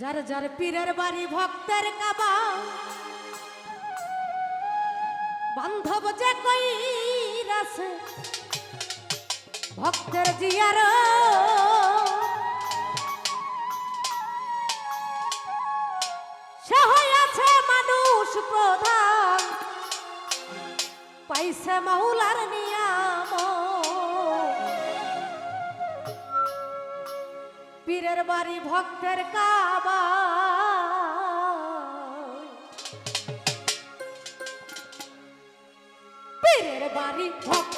যার যার পীরের বাড়ি ভক্তের কাবা। বান্ধব যে কই ভক্তের জিয়ার। প্রধান, পাইছে মাহুলার নিয়াম পীরের বাড়ি ভক্তের কাবা। পীরের বাড়ি ভক্ত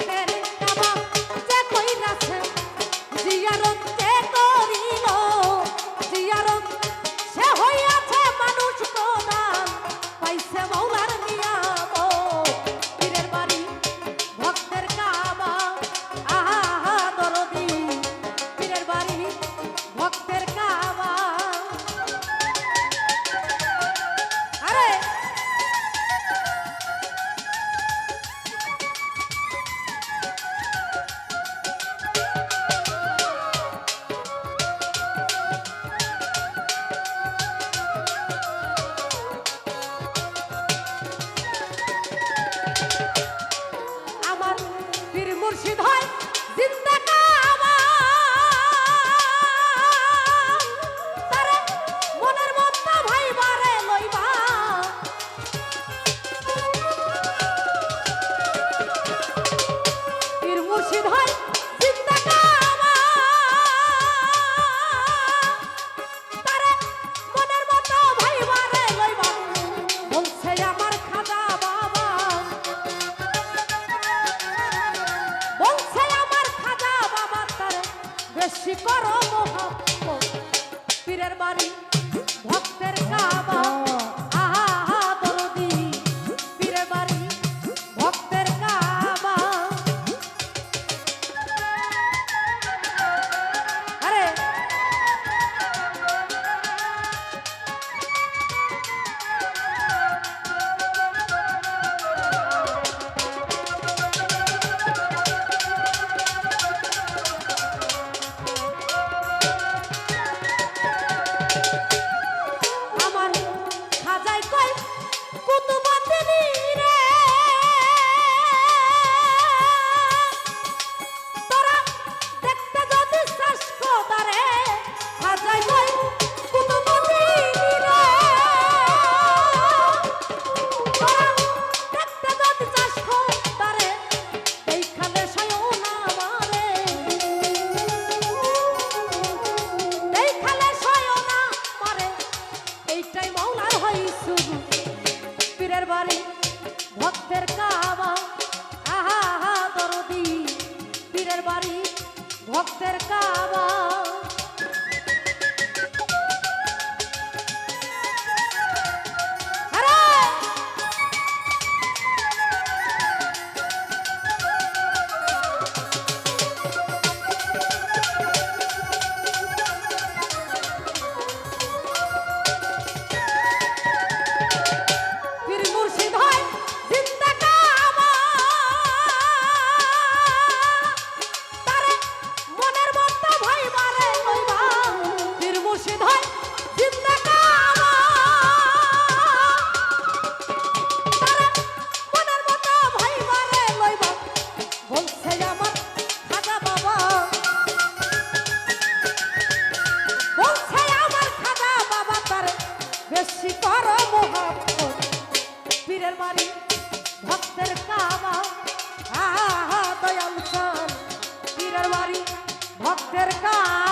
পীরের বাড়ি ভক্তের কাবা। আহা আহা দরদি পীরের বাড়ি ভক্তের কাবা। ভক্তের কাবা। আহা দয়াল সাল পীরের বাড়ি ভক্তের কাবা।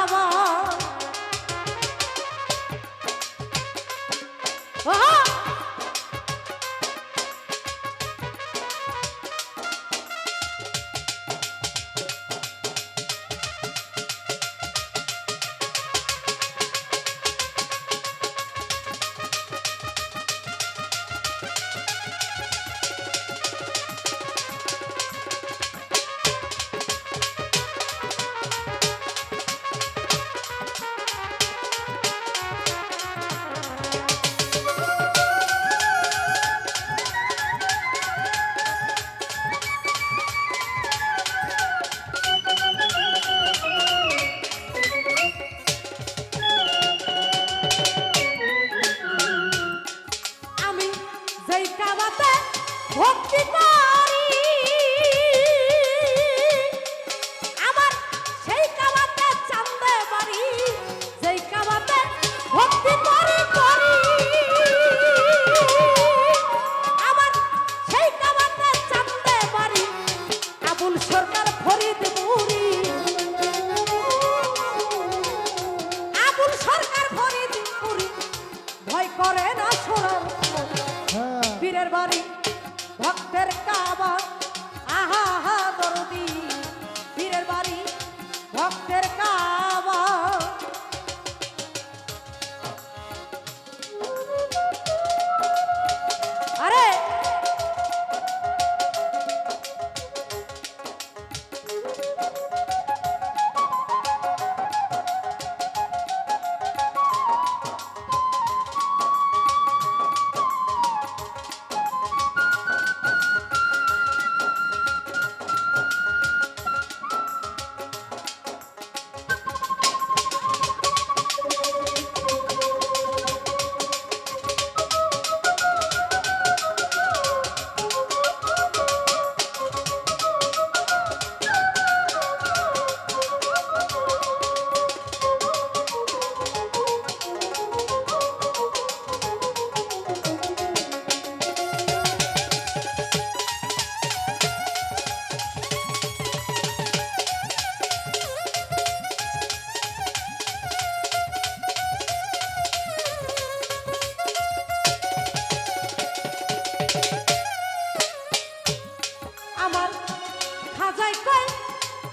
কয়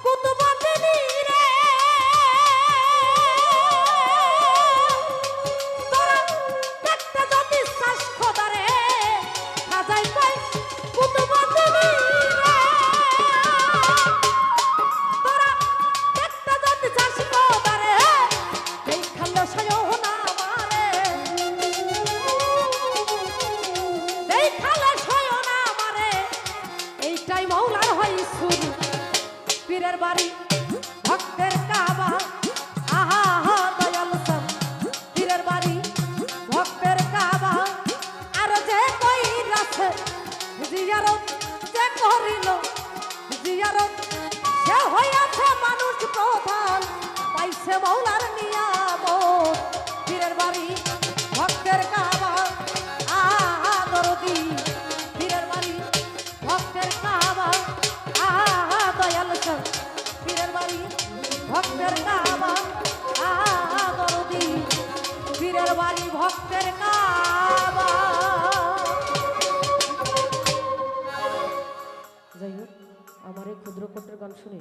কুতুব পীরের বাড়ি। ভক্তের কাবা। আহা আহা, দয়াল সাম পীরের বাড়ি, ভক্তের কাবা। আর যে কই রাখে জিয়ারত যে করিল, জিয়ারত সে হইয়াছে মানুষ প্রধান। পাইছে মৌলার নিয়া ভক্তের কাবা দরদি পীরের বাড়ি ভক্তের কাবা। যাই হোক, আমার এই ক্ষুদ্র কোটের গান শুনে